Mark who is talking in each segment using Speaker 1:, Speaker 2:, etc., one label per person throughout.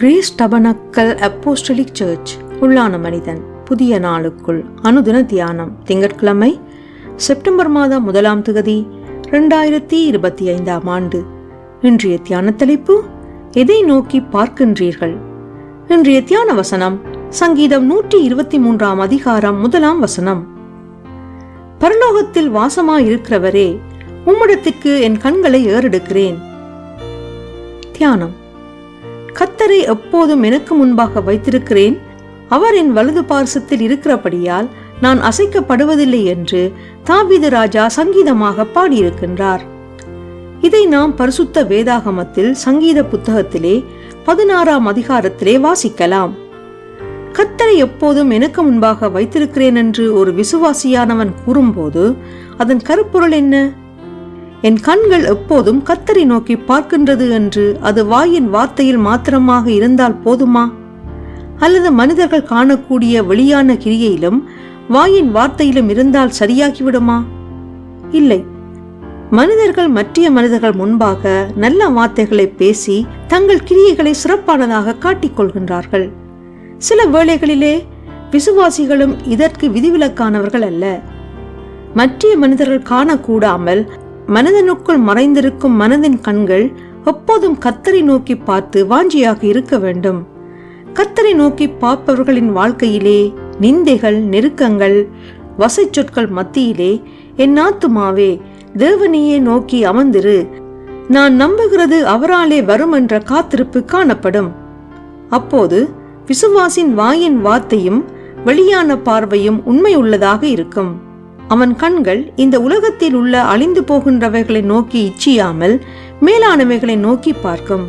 Speaker 1: Grace tabernacle apostolic search. உள்ளான மனிதன் புதிய நாளுக்குள் அனுதின தியானம். திங்கட்கிழமை செப்டம்பர் மாதம் முதலாம் திகதி ரெண்டாயிரத்தி இருபத்தி ஐந்தாம் ஆண்டு. இன்றைய தியான தலைப்பு எதை நோக்கி பார்க்கின்றீர்கள்? இன்றைய தியான வசனம் சங்கீதம் நூற்றி இருபத்தி மூன்றாம் அதிகாரம் முதலாம் வசனம். பரலோகத்தில் வாசமாயிருக்கிறவரே உம்மிடத்திற்கு என் கண்களை ஏறெடுக்கிறேன். தியானம். கத்தரை எப்போதும் எனக்கு முன்பாக வைத்திருக்கிறேன். அவர் என் வலது பார்சத்தில் இருக்கிறபடியால் நான் அசைக்கப்படுவதில்லை என்று தாவீது ராஜா சங்கீதமாக பாடியிருக்கின்றார். இதை நாம் பரிசுத்த வேதாகமத்தில் சங்கீத புத்தகத்திலே பதினாறாம் அதிகாரத்திலே வாசிக்கலாம். கத்தரை எப்போதும் எனக்கு முன்பாக வைத்திருக்கிறேன் என்று ஒரு விசுவாசியானவன் கூறும்போது அதன் கருப்பொருள் என்ன? என் கண்கள் எப்போதும் கத்தரை நோக்கி பார்க்கின்றது என்று அது வாயின் வார்த்தையில் மாத்திரமாக இருந்தால் போதுமா? அல்லது மனிதர்கள் காணக்கூடிய வெளியான கிரியையிலும் வாயின் வார்த்தையிலும் இருந்தால் சரியாகிவிடுமா? இல்லை. மனிதர்கள் மற்றிய மனிதர்கள் முன்பாக நல்ல வார்த்தைகளை பேசி தங்கள் கிரியைகளை சிறப்பானதாக காட்டிக்கொள்கின்றார்கள். சில வேளைகளிலே விசுவாசிகளும் இதற்கு விதிவிலக்கானவர்கள் அல்ல. மற்றிய மனிதர்கள் காணக்கூடாமல் மனதனுக்குள் மறைந்திருக்கும் மனதின் கண்கள் எப்போதும் கத்தரை நோக்கி பார்த்து வாஞ்சியாக இருக்க வேண்டும். கத்தரை நோக்கி பார்ப்பவர்களின் வாழ்க்கையிலே நிந்தைகள் நெருக்கங்கள் வசை சொற்கள் மத்தியிலே என் ஆத்துமாவே தேவனையே நோக்கி அமர்ந்திரு. நான் நம்புகிறது அவராலே வரும் என்ற காத்திருப்பு காணப்படும். அப்போது விசுவாசின் வாயின் வார்த்தையும் வெளியான பார்வையும் உண்மையுள்ளதாக இருக்கும். அவன் கண்கள் இந்த உலகத்தில் உள்ள அழிந்து போகின்றவைகளை நோக்கி இச்சியாமல் மேலானவைகளை நோக்கி பார்க்கும்.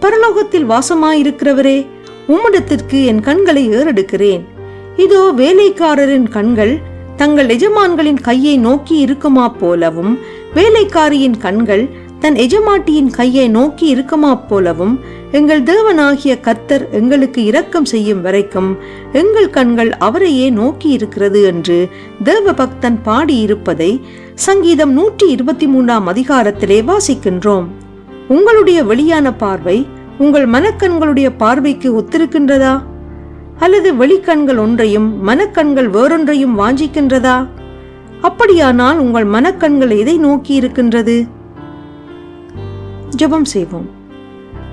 Speaker 1: பரலோகத்தில் வாசமாயிருக்கிறவரே உம்மிடத்திற்கு என் கண்களை ஏறெடுக்கிறேன். இதோ வேலைக்காரரின் கண்கள் தங்கள் எஜமான்களின் கையை நோக்கி இருக்குமா போலவும் வேலைக்காரியின் கண்கள் தன் எஜமாட்டியின் கையை நோக்கி இருக்குமா போலவும் எங்கள் தேவனாகிய கர்த்தர் எங்களுக்கு இரக்கம் செய்யும் வரைக்கும் எங்கள் கண்கள் அவரையே நோக்கி இருக்கிறது என்று தேவ பக்தன் பாடியிருப்பதை சங்கீதம் நூற்றி இருபத்தி மூன்றாம் அதிகாரத்திலே வாசிக்கின்றோம். உங்களுடைய வெளியான பார்வை உங்கள் மனக்கண்களுடைய பார்வைக்கு ஒத்திருக்கின்றதா? அல்லது வெளிக்கண்கள் ஒன்றையும் மனக்கண்கள் வேறொன்றையும் வாஞ்சிக்கின்றதா? அப்படியானால் உங்கள் மனக்கண்கள் எதை நோக்கி இருக்கின்றது? ஜெபம் செய்வோம்.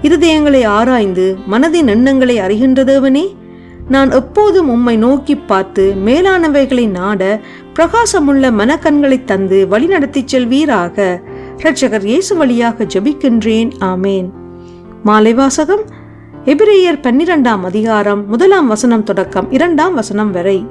Speaker 1: இருதயங்களை ஆராய்ந்து மனதின் எண்ணங்களை அறிகின்றதேவனே நான் எப்போதும் உம்மை நோக்கி பார்த்து மேலானவைகளை நாட பிரகாசமுள்ள மனக்கண்களை தந்து வழிநடத்திச் செல்வீராக. இரட்சகர் இயேசு வழியாக ஜெபிக்கின்றேன். ஆமேன். மாலை வாசகம். எபிரேயர் பன்னிரெண்டாம் அதிகாரம் முதலாம் வசனம் தொடக்கம் இரண்டாம் வசனம் வரை.